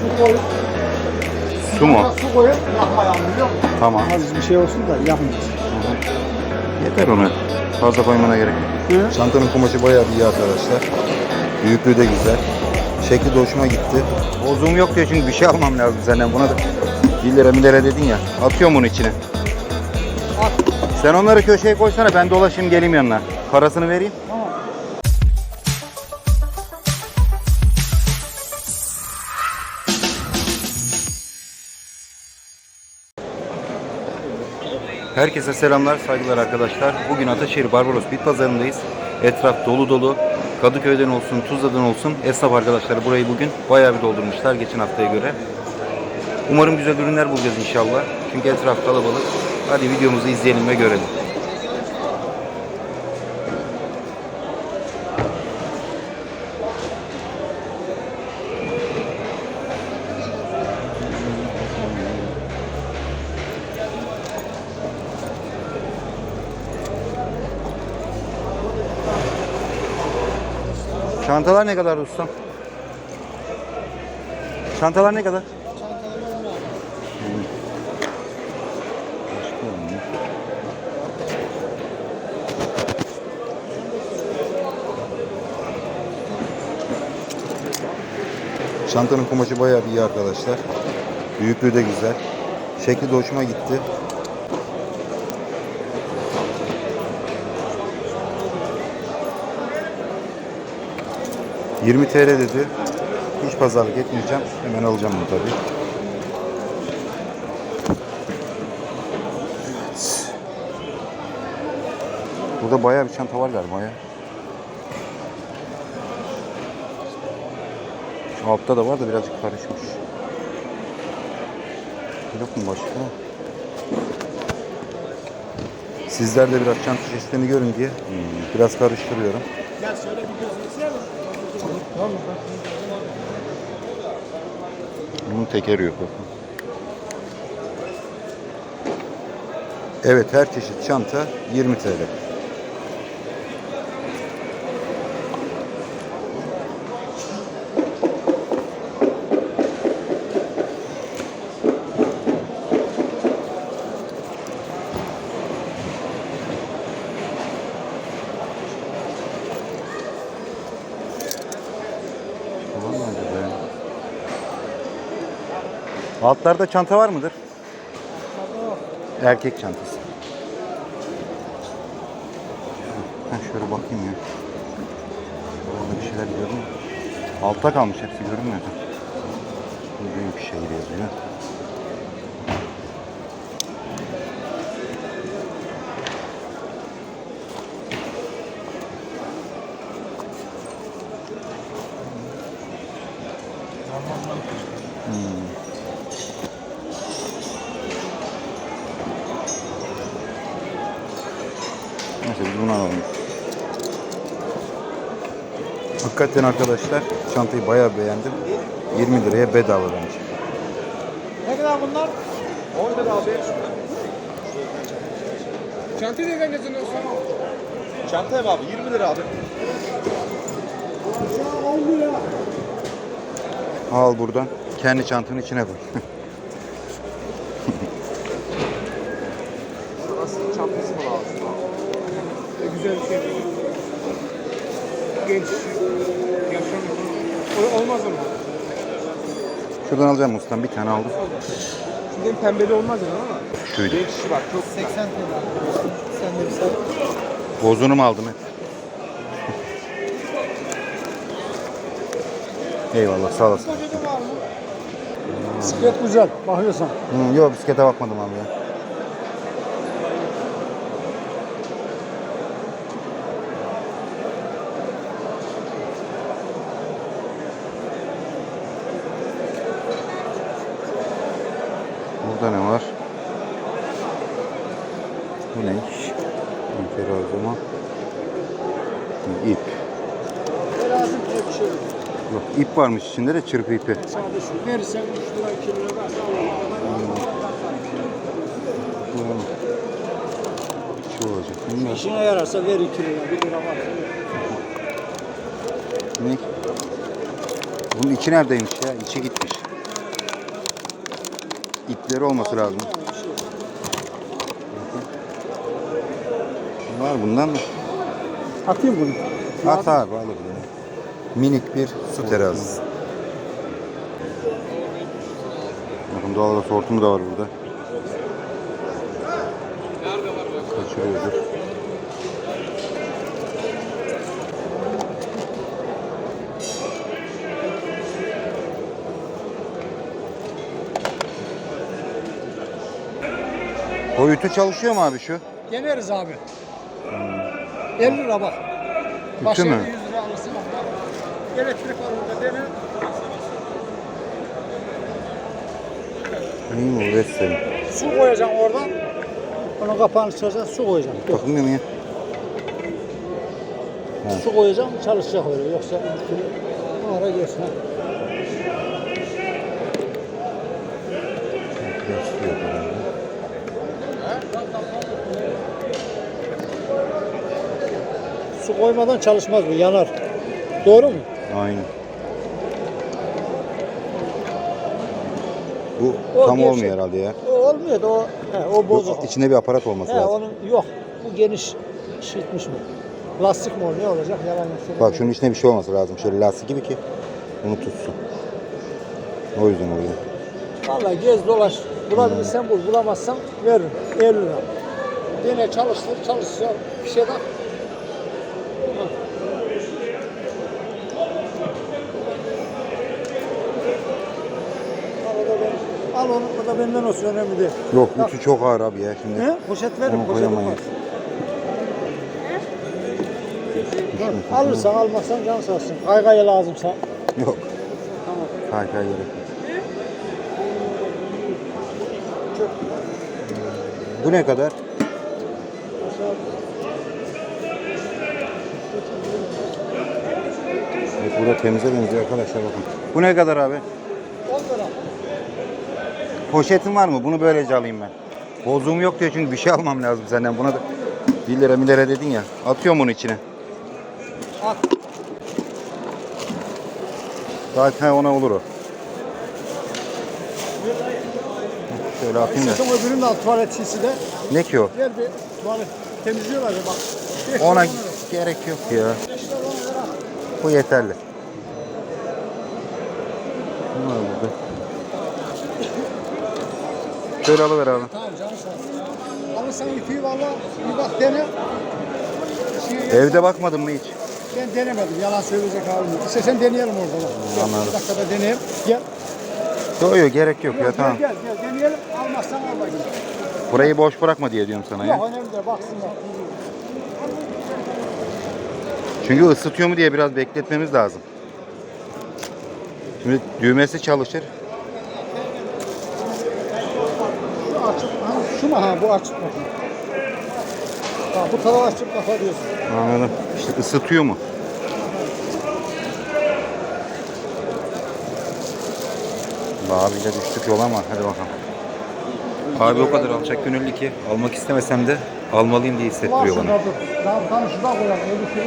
Su koyup, Su mu? su koyup yakmayalım biliyor musun? Tamam. Az bir şey olsun da yakmayacağız. Yeter ona. Fazla koymana gerek yok. Hı? Çantanın kumaşı bayağı iyi arkadaşlar. Büyüklüğü de güzel. Şekli de hoşuma gitti. Bozuğum yok diyor çünkü bir şey almam lazım senden. Buna da 1 lira 1 lira dedin ya. Atıyorum bunu içine. At. Sen onları köşeye koysana ben dolaşayım geleyim yanına. Parasını vereyim. Herkese selamlar, saygılar arkadaşlar. Bugün Ataşehir Barbaros Bit Pazarı'ndayız. Etraf dolu dolu. Kadıköy'den olsun, Tuzla'dan olsun esnaf arkadaşlar burayı bugün bayağı bir doldurmuşlar geçen haftaya göre. Umarım güzel ürünler bulacağız inşallah. Çünkü etraf kalabalık. Hadi videomuzu izleyelim ve görelim. Çantalar ne kadar ustam? Çantalar ne kadar? Çantanın kumaşı bayağı iyi arkadaşlar. Büyüklüğü de güzel. Şekli de hoşuma gitti. ...20 TL dedi. Hiç pazarlık etmeyeceğim. Hemen alacağım bunu tabii. Evet. Burada bayağı bir çanta var galiba ya. Şu altta da var da birazcık karışmış. Yok mu başka? Sizler de biraz çanta çeşitlerini görün diye biraz karıştırıyorum. Gel şöyle bir gözünü. Bunun tekeri yok. Evet her çeşit çanta 20 TL. Ulan ne acaba ya? Altlarda çanta var mıdır? Erkek çantası. Ha şöyle bakayım ya. Orada bir şeyler gördüm. Altta kalmış hepsi görünmüyor. Bu büyük şehir yazıyor. Neyse biz bunu alalım. Hakikaten arkadaşlar çantayı bayağı beğendim. 20 liraya bedava bence. Ne kadar bunlar? 10 lira abi. Çantayı neden geziyorsun? Çantaya mı abi? 20 lira abi. Al buradan. Kendi çantanın içine koy. Nasıl çantası mı lazım E, güzel bir şey. Genç. Yaşam. O, olmaz ama. Şuradan alacağım ustam. Bir tane aldım. Şimdi pembeli olmaz yani ama. Şuydu. Genç kişi var çok 80 TL. Sen de bir sat. Bozunu mu aldım hep? Eyvallah sağ olasın. Bisiklet güzel. Bakıyorsan. Hı, yok bisiklete bakmadım abi ya. Burada ne var? Bu ne iş? Ankara o zaman. İp. Şey. Yok ip varmış içinde de çırpı ipi. Verirsen 3 lira 2 lira. Bu Şu olacak. Bunlar İşine yararsa ver 2 lira 1 lira var. ne? Bunun içi neredeymiş ya? İçi gitmiş. İpleri olması lazım. Var bundan mı? Atayım bunu. At abi al bunu. Minik bir su terazisi. Bakın doğal gaz hortumu da var burada. Kaçırıyordur. Ütü çalışıyor mu abi şu? Deneriz abi. 50 lira bak. Mü? 100 lira alırsın. Elektrik var burada dene. İyi mi? Vesselim. Su koyacaksın oradan. Onun kapağını çıkaracaksın, su koyacaksın. Mu ya? Su koyacaksın, çalışacak öyle. Yoksa ara gelsin. ha. Biraz su yok herhalde. Su koymadan çalışmaz bu, yanar. Doğru mu? Aynen. Bu O tam gevşek. olmuyor herhalde ya. O olmuyor da o, he, o bozuk. Yok, içinde bir aparat olması He, lazım. onun yok. Bu geniş şişmiş mi? Lastik mi o? Ne olacak? Yalan yok. Bak şunun içinde bir şey olması lazım. Şöyle lastik gibi ki bunu tutsun. O yüzden oluyor. Vallahi gez dolaş. Bulabilirsen bul. Bulamazsan veririm. 50 lira. Yine çalıştır. Çalışsa bir şey bak. Al o da benim. Al onu. O da benden olsun. Önemli değil. Yok Bak. ütü çok ağır abi ya şimdi. Ne? Poşet verin. Onu Poşet koyamayız. olmaz. Alırsan almazsan can sağ olsun. Kaygaya lazımsa. Yok. Tamam. Kay kay gerek yok. Bu ne kadar? Evet, burada temize benziyor arkadaşlar bakın. Bu ne kadar abi? 10 lira. Poşetin var mı? Bunu böylece alayım ben. Bozuğum yok diyor çünkü bir şey almam lazım senden. Buna da 1 lira 1 lira dedin ya. Atıyorum bunu içine. At. Zaten ona olur o. Şöyle atayım da. İstersen öbürünün de al tuvalet şişi de. Ne ki o? Gel bir tuvalet temizliyorlar ya bak. Ona gerek yok ya. Bu yeterli. Ne burada? Şöyle alıver abi. Tamam canım sağ ol. Alırsan ütüyü valla bir bak dene. Şey, Evde bakmadın mı hiç? Ben denemedim yalan söyleyecek halim yok. İstersen deneyelim orada bak. Anladım. Bir dakikada deneyelim. Gel. Yok yok gerek yok ya Gel, tamam. Gel gel deneyelim. Almazsan al bakayım. Burayı boş bırakma diye diyorum sana ya. Yok önemli değil baksınlar. Çünkü ısıtıyor mu diye biraz bekletmemiz lazım. Şimdi düğmesi çalışır. Şu açık. Ha, şu mu ha bu açık bakın. Ha, bu taraf açık kafa diyorsun. Anladım. İşte ısıtıyor mu? Abiyle düştük yola ama hadi bakalım. Abi o kadar alçak gönüllü ki almak istemesem de almalıyım diye hissettiriyor bana. şurada dur. Daha tam şurada koyalım. Şey.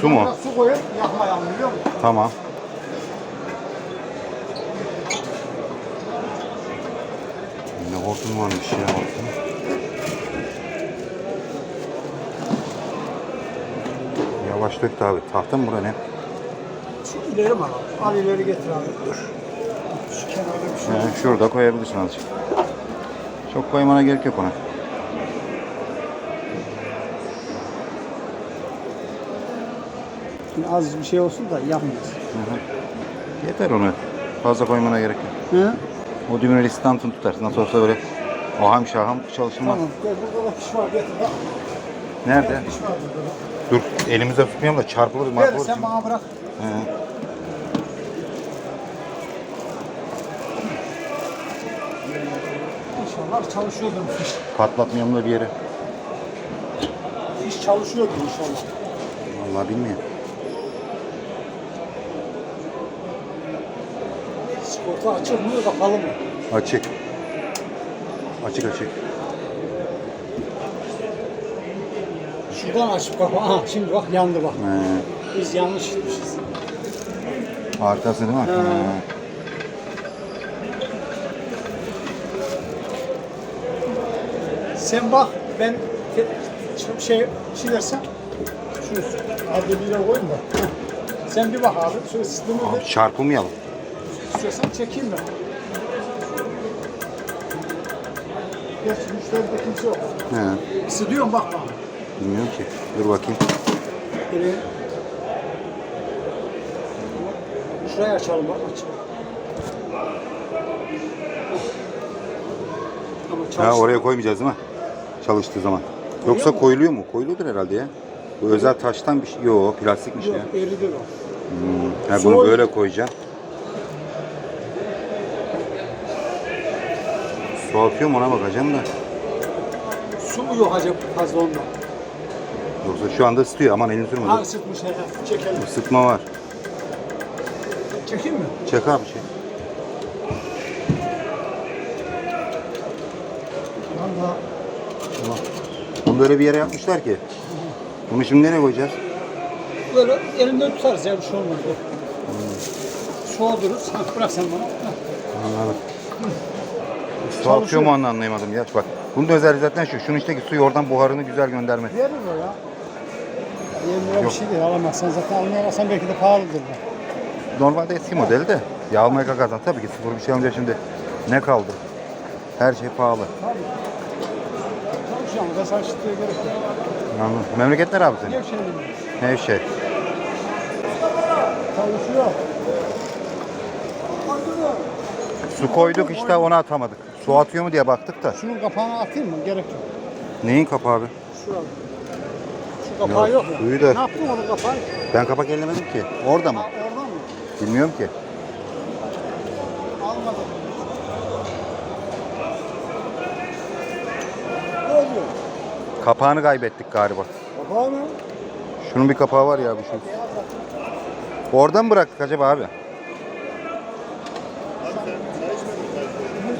Su mu? Su koyup yakmayalım biliyor musun? Tamam. Hortum varmış ya hortum. Yavaş dök abi. Tahta mı bura ne? Şu ileri mi alalım? Al ileri getir abi. Dur. Şu kenarda bir şey. Yani şurada koyabilirsin azıcık. Çok koymana gerek yok ona. Şimdi az bir şey olsun da hı. Yeter onu. Fazla koymana gerek yok. Hı? O düğmeleri stantın tutarsın. Nasıl olsa böyle aham şaham çalışılmaz. Tamam. Gel burada da piş var getir bak. Nerede? Piş var burada. Dur elimizde tutmayalım da çarpılır Ver marpılır. sen bana bırak. Hı. İnşallah çalışıyordur fiş. Patlatmayalım da bir yere. Fiş çalışıyordur inşallah. Vallahi bilmiyorum. Sigorta açılmıyor bakalım mı? Açık. Açık açık. Şuradan açıp kapa. Aha şimdi bak yandı bak. He. Biz yanlış gitmişiz. Arkası değil mi? He. Sen bak ben şey şey dersen şunu adeliyle koyayım da. Sen bir bak abi. Şöyle sistemi Abi de çarpılmayalım. istiyorsan çekeyim ben. Gerçi müşteride kimse yok. He. Isıtıyorum bak bak. Bilmiyorum ki. Dur bakayım. Böyle Şurayı açalım bak aç. Ama Ha çalış- oraya koymayacağız değil mi? Çalıştığı zaman. Yoksa koyuluyor mu? Koyuluyordur herhalde ya. Bu özel taştan bir şey. Yo plastikmiş Yok ya. eridi o. Hmm. Ha, bunu Soğuk. böyle koyacaksın. Su atıyor mu ona bakacağım da. Su mu yok acaba fazla ondan? Yoksa şu anda ısıtıyor. Aman elini sürme. Ha dur. ısıtmış he. Çekelim. Isıtma var. Çekeyim mi? Çek abi şey. Valla Bunu böyle bir yere yapmışlar ki. Bunu şimdi nereye koyacağız? böyle elimden tutarız ya bir şey olmaz. Dur. Soğuduruz. Ha, bırak sen bana. Ha. Anladım. Su atıyor mu onu anlayamadım ya. Bak bunun da özelliği zaten şu. Şunun içindeki suyu oradan buharını güzel göndermesi. Verir o ya. 20 lira bir şey değil alamazsan zaten almaya alsan belki de pahalıdır bu. Normalde eski modeli de. Ya almaya kalkarsan tabii ki sıfır bir şey alınca şimdi ne kaldı? Her şey pahalı. Çalışıyorum. Mesela işittiğe gerek yok. Anladım. Memleket nere abi senin? Gevşeyelim. Nevşehir. Çalışıyor. Su koyduk işte onu atamadık. Su atıyor mu diye baktık da. Şunun kapağını atayım mı? Gerek yok. Neyin kapağı abi? Şurada. Şu kapağı yok ya. suyu da- Ne yaptın onun kapağı? Ben kapak ellemedim ki. Orada mı? Ha, oradan mı? Bilmiyorum ki. Almadım. Ne oluyor? Kapağını kaybettik galiba. Kapağı mı? Şunun bir kapağı var ya bu şu. Oradan mı bıraktık acaba abi?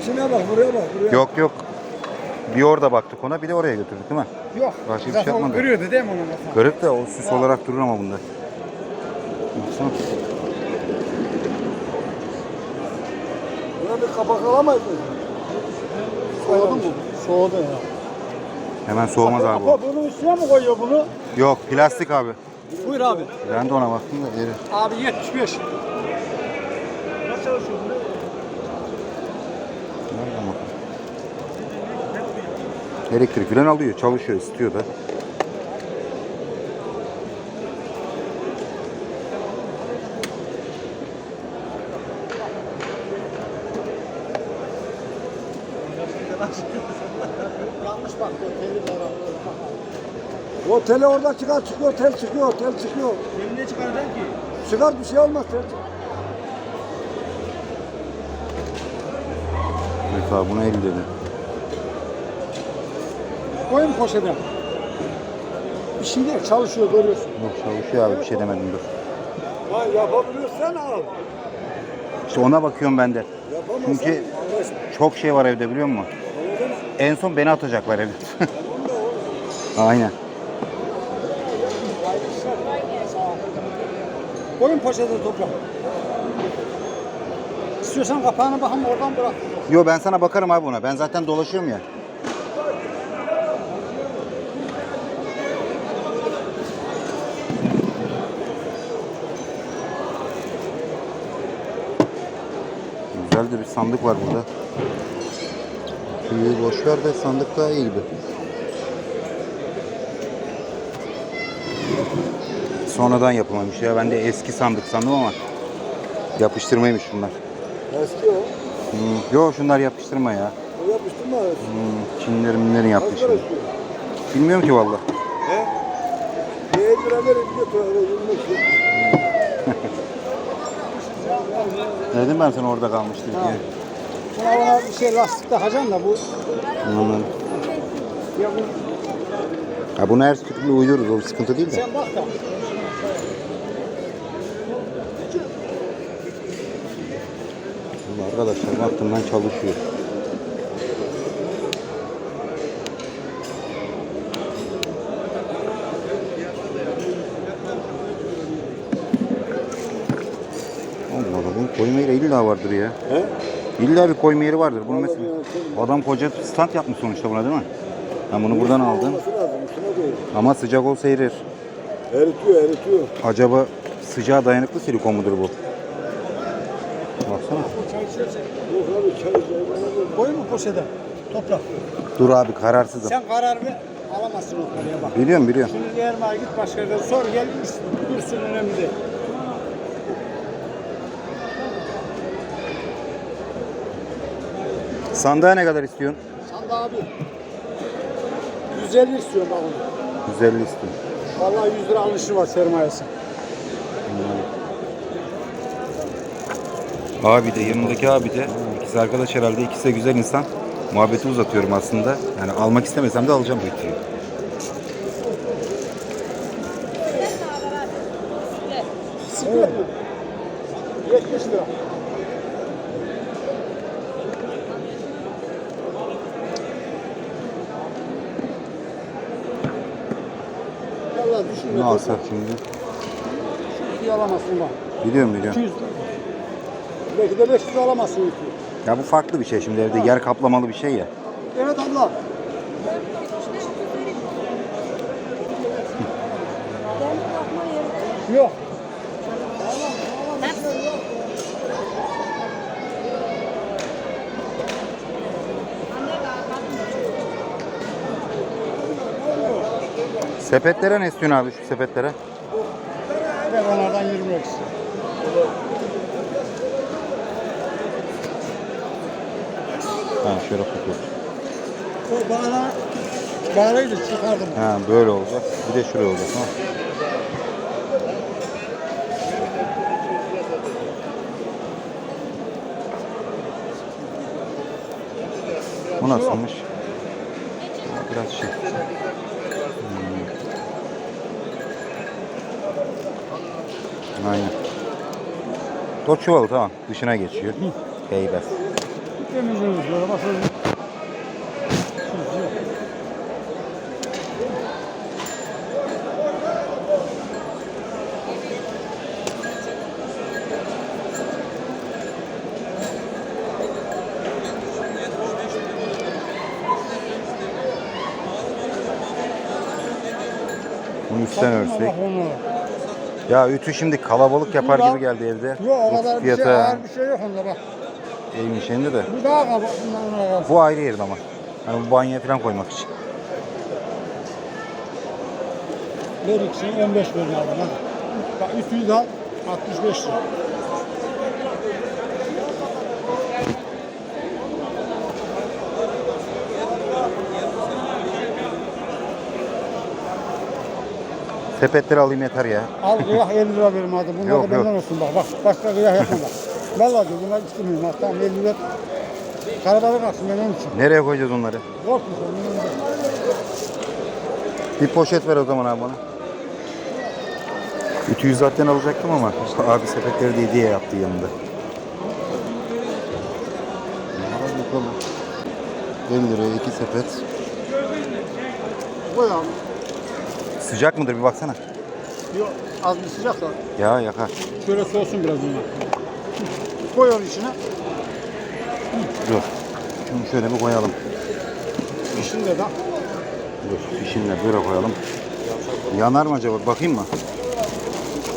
İçine bak, buraya bak, buraya. Yok yok. Bir orada baktık ona bir de oraya götürdük değil mi? Yok. Başka bir Zaten şey o yapmadı. Görüyordu değil mi onun kapağı? Garip de o süs olarak durur ama bunda. Baksana. Buna bir kapak alamayız mı? Soğudu mu? Soğudu ya. Hemen soğumaz abi o. Baba bunun üstüne mi koyuyor bunu? Yok plastik abi. Buyur abi. Ben de ona baktım da erir. Abi 75. Ne çalışıyorsun? Nereden bakalım? Elektrik falan alıyor, çalışıyor, ısıtıyor da. O tele orada çıkar çıkıyor, tel çıkıyor, tel çıkıyor. Teli ne çıkaracaksın ki? Çıkar bir şey olmaz tel çıkar. Evet abi buna 50 dedi. Koyun poşete. Bir şey değil, çalışıyor görüyorsun. Yok çalışıyor abi bir şey demedim dur. Ya yapabiliyorsan al. İşte ona bakıyorum ben de. Yapamazsan Çünkü çok şey var evde biliyor musun? En son beni atacaklar evde. Aynen. Koyun poşete topla. İstiyorsan kapağını bakın oradan bırak. Yo ben sana bakarım abi buna. Ben zaten dolaşıyorum ya. Güzel de bir sandık var burada. Suyu boş ver de sandık daha iyi gibi. Sonradan yapılmamış ya. Ben de eski sandık sandım ama yapıştırmaymış şunlar. Eski o. Hmm, Yo şunlar yapıştırma ya. O yapıştırma. Hmm, Çinlerin minlerin Kaç şey. Bilmiyorum ki valla. He? Bir 50 lira verin götür. Beş. Dedim ben sana orada kalmıştı diye. Buna bana bir şey lastik takacaksın da bu Anladım. ya bu Ha bunu her türlü uydururuz. O bir sıkıntı değil de. sen bak da. Vallahi Arkadaşlar baktım ben çalışıyor. Allah Allah bunun koyma yeri illa vardır ya. He? İlla bir koyma yeri vardır. Bunu mesela adam koca stand yapmış sonuçta buna değil mi? Ben bunu buradan aldım. Ama sıcak olsa erir. Eritiyor, eritiyor. Acaba sıcağa dayanıklı silikon mudur bu? Baksana. Koyun mu poşete? Toprak. Dur abi kararsızım. Sen karar ver. Alamazsın o paraya bak. Biliyorum biliyorum. Şimdi Erma'ya git başka yerden sor gel dursun önemli değil. Sandığa ne kadar istiyorsun? De abi 150 istiyorum bak onu. 150 istiyorum. Vallahi 100 lira alışı var sermayesi. Abi de yanındaki abi de ikisi arkadaş herhalde ikisi de güzel insan. Muhabbeti uzatıyorum aslında. Yani almak istemesem de alacağım bu itiyi. Sıkıyor mu? 70 lira. Vallahi düşünme. Ne alsak şimdi? Şu alamazsın bak. Biliyorum biliyorum. 200 Belki de 500 alamazsın ülkeyi. Ya bu farklı bir şey şimdi evde yer kaplamalı bir şey ya. Evet abla. Yok. Sepetlere ne istiyorsun abi şu sepetlere? Ver onlardan 20 lira. Şöyle tutuyor. O bana bağlıydı çıkardım. Ha böyle olacak. Bir de şuraya olacak. Ha. Bu nasılmış? Biraz şey. Hmm. Aynen. Dört çuvalı tamam. Dışına geçiyor. Heybes. Temizliyoruz böyle. Bunu üstten örsek. Ya ütü şimdi kalabalık yapar gibi geldi evde. Yok o kadar bir şey Fiyata ağır bir şey yok onda bak. İyiymiş şimdi de. Bu daha kaba. Bu ayrı yerinde ama. Hani bu banyoya falan koymak için. Ver ikisini 15 verin abi. Bak ütüyü de al 65 lira. Sepetleri alayım yeter ya. Al kıyak 50 lira verim hadi. Bunlar da benden olsun bak. Bak başka kıyak yapma bak. Vallahi diyor bunlar istemiyorum. 50 lira. Karabalık aksın ben onun için. Nereye koyacağız onları? Önünde. Bir poşet ver o zaman abi bana. Ütüyü zaten alacaktım ama abi sepetleri de hediye yaptı yanında. Al bakalım. 50 liraya iki sepet. Koy abi. Sıcak mıdır bir baksana. Yok az bir sıcak da. Ya yakar. Şöyle soğusun biraz bunlar. Koy içine. Dur. Şunu şöyle bir koyalım. İçinde de. Dur. Fişinle böyle koyalım. Yanar mı acaba? Bakayım mı?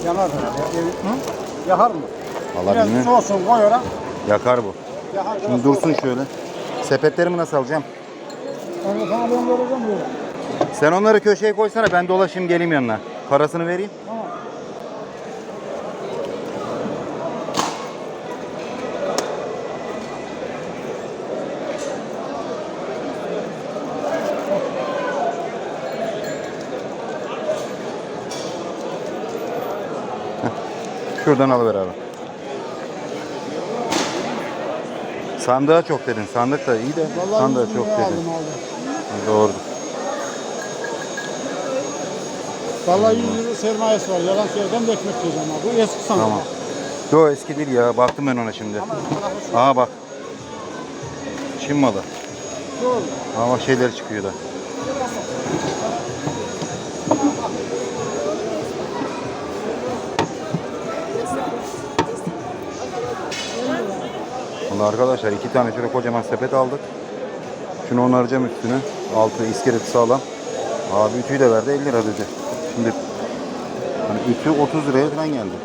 Yanar herhalde. Hı? Yakar mı? Vallahi Biraz bilmiyorum. soğusun koy ona. Yakar bu. Yakar Şimdi dursun şöyle. Sepetlerimi nasıl alacağım? Onu sana ben vereceğim böyle. Sen onları köşeye koysana ben dolaşayım geleyim yanına. Parasını vereyim. Tamam. Şuradan alıver abi. Sandığa çok dedin. Sandık da iyi de Vallahi sandığa çok dedin. aldım aldım. Doğru. Vallahi 100 lira sermayesi var. Yalan söyleden de ekmek yiyeceğim abi. Bu eski sandık. Tamam. Yo eski değil ya. Baktım ben ona şimdi. Aha bak. Çin malı. Ama şeyler çıkıyor da. Vallahi arkadaşlar iki tane şöyle kocaman sepet aldık. Şunu onaracağım üstüne. Altı iskeleti sağlam. Abi ütüyü de verdi 50 lira dedi. Şimdi hani ütü 30 liraya falan geldi.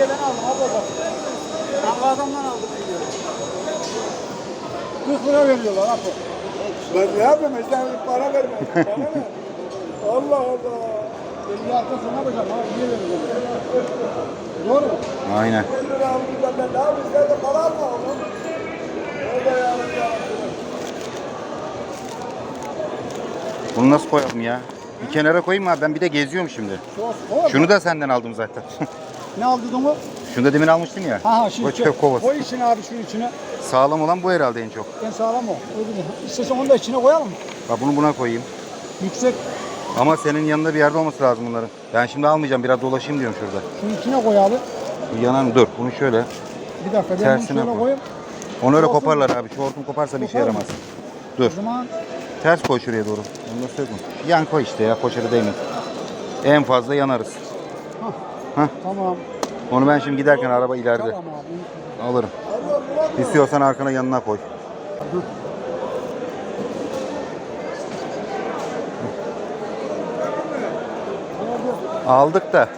Ben aldım abla bak. Ben adamdan aldım. 40 lira veriyorlar abi. Ben ne yapayım? Sen para verme. Bana ne? Allah Allah. 50 hafta sonra yapacağım abi. Niye vereceğim? Doğru mu? Aynen. 50 lira aldım ben ne yapayım? Sen de para alma oğlum. Orada yavrum ya. Bunu nasıl koyalım ya? Bir kenara koyayım abi? Ben bir de geziyorum şimdi. Şunu da senden aldım zaten. Ne aldın onu? Şunu da demin almıştın ya. Ha ha şu O içine. çöp kovası. Koy içine abi şunun içine. Sağlam olan bu herhalde en çok. En sağlam o. Mi? İstersen onu da içine koyalım? Bak bunu buna koyayım. Yüksek. Ama senin yanında bir yerde olması lazım bunların. Ben şimdi almayacağım. Biraz dolaşayım diyorum şurada. Şunun içine koyalım. Bir yanar mı? Dur. Bunu şöyle. Bir dakika ben Tersine bunu şöyle koy. koyayım. Onu öyle Olsun. koparlar abi. Şu hortum koparsa bir işe Kopar mı? yaramaz. Dur. O zaman Ters koy şuraya doğru. Onu da sökme. Yan koy işte ya. Koçarı değmeyin. En fazla yanarız. tamam. Onu ben şimdi giderken araba ileride Tamam abi. alırım. İstiyorsan arkana yanına koy. Aldık da.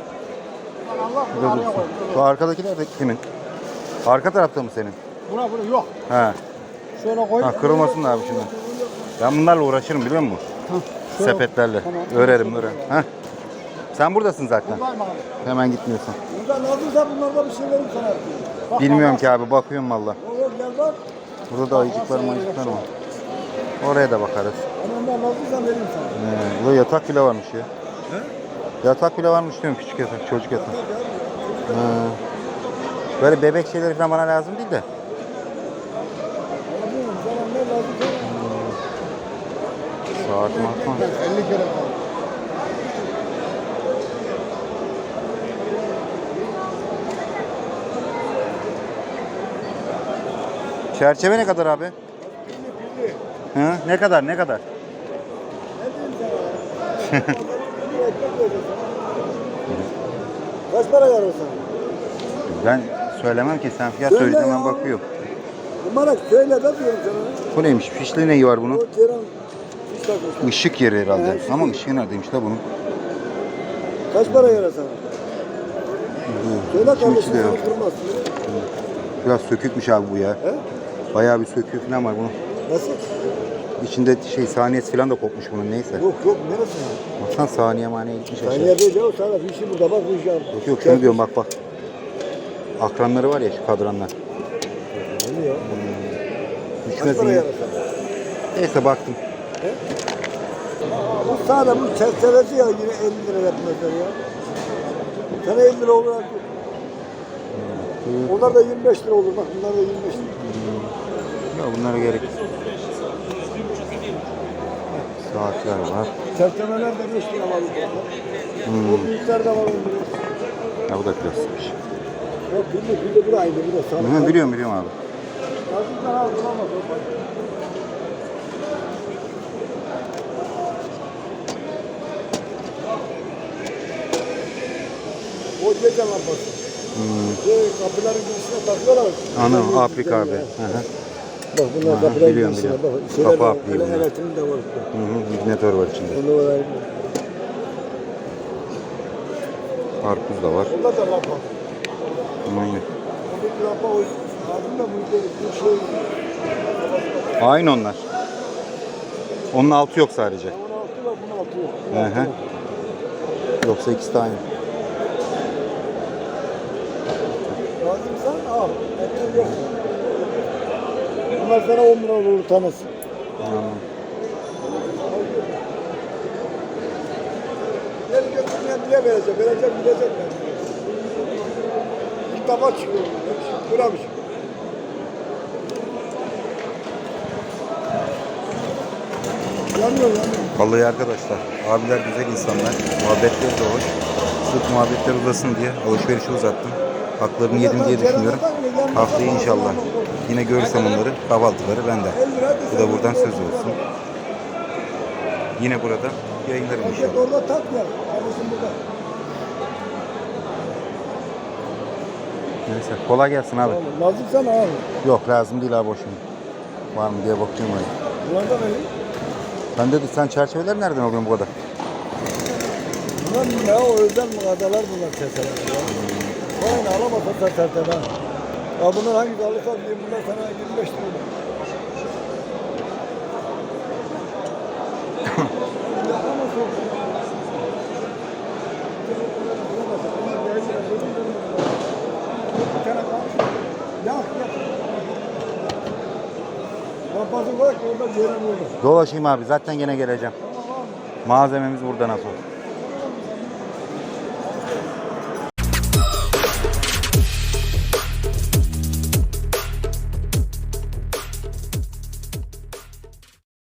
Dur, dur. Şu arkadakiler de kimin? Arka tarafta mı senin? Bura bura yok. Ha. Şöyle koy. Ha kırılmasın da abi şunlar. Ben bunlarla uğraşırım biliyor musun? Şöyle- Sepetlerle. Tamam. Örerim örerim. Ha. Sen buradasın zaten. Buradayım abi. Hemen gitmiyorsun. Buradan aldıysa bunlardan bir şey verim sana. Bak, Bilmiyorum bak, ki abi bakıyorum valla. Oğlum gel bak. Burada da ayıcıklar mayıcıklar var. Oraya da bakarız. Ondan aldıysan vereyim sana. Ee, burada yatak bile varmış ya. Yatak bile varmış diyorum küçük yatak, çocuk yatak. Ha. Böyle bebek şeyleri falan bana lazım değil de. Anladın mı? Sana ne lazım sana? Saat marka. 50 kere kaldı. Çerçeve ne kadar abi? Hı? Ne kadar ne kadar? Sana. Kaç para o sana? Ben söylemem ki sen fiyat Söyle söyleyeceğim ben ya. bakıyorum. Numara söyle de diyorum sana. Bu neymiş? Fişli neyi var bunun? O Ceren. Işık yeri herhalde. Ha, ışık Ama yeri. ışığı neredeymiş da bunun? Kaç para yer sana? Söyle kardeşim içi de yok. seni kırmaz. Biraz sökükmüş abi bu ya. He? Bayağı bir söküğü falan var bunun. Nasıl? İçinde şey saniyesi falan da kopmuş bunun neyse. Yok yok neresi ya? Baksana saniye maniye gitmiş aşağı. Saniye değil ya o sana bir şey burada bak bu iş ya. Yok yok şunu diyorum bak bak. Akranları var ya şu kadranlar. Ne ya? Kaç Düşmesin para? Neyse baktım. Bu sağda bu çerçevesi ya yine 50 lira yapmazlar ya. Sana 50 lira olur artık. Onlar da 25 lira olur bak bunlar da 25 lira. Ya bunlara gerek yok. Saatler var. Çerçeveler de 5 lira var. Hmm. O büyükler de var 10 lira. Ya bu da plastikmiş. Yok bir de bir de bu aynı bu da sağda. Hı, biliyorum biliyorum abi. Yazıklar al bulamaz o gece lambası. Şey, kapıların girişine takıyorlar. Anladım. Güzel abi. ya. Hı hı. Bak bunlar Aha, kapıların biliyorum, biliyorum. bak. Şeyler Kapı var, bunlar. elektriğin de var. Hı hı. Ignitör var içinde. Onu var. Karpuz da var. Onda da. Aynen. O bir lamba o. Ağzında bu bir şey. Aynı onlar. Onun altı yok sadece. Onun altı var, bunun altı yok. Hı hı. Yoksa ikisi de aynı. Lazımsan al. Ekmek yok. Bunlar sana 10 lira olur tanesi. Anladım. Gel götürmeyen bile vereceğim. Vereceğim gidecek ben. İlk defa çıkıyor. Bıramış. Yanmıyor yanmıyor. Vallahi arkadaşlar, abiler güzel insanlar. Muhabbetleri de hoş. Sırf muhabbetler uzasın diye alışverişi uzattım. Haklarını yedim diye düşünüyorum. Haftaya inşallah yine görürsem onları kahvaltıları bende. Bu da buradan söz olsun. Yine burada yayınlarım inşallah. orada burada. Neyse kolay gelsin abi. Lazım sana abi. Yok lazım değil abi boşuna. Var mı diye bakıyorum öyle. Bunlardan öyle. Ben dedi sen çerçeveler nereden alıyorsun bu kadar? Bunlar ne o özel mağazalar bunlar keseler alamazsan satarsan ha. Ya bunlar hangisi alırsan diye bunlar sana 25 lira. Dolaşayım abi zaten gene geleceğim. Malzememiz burada nasıl.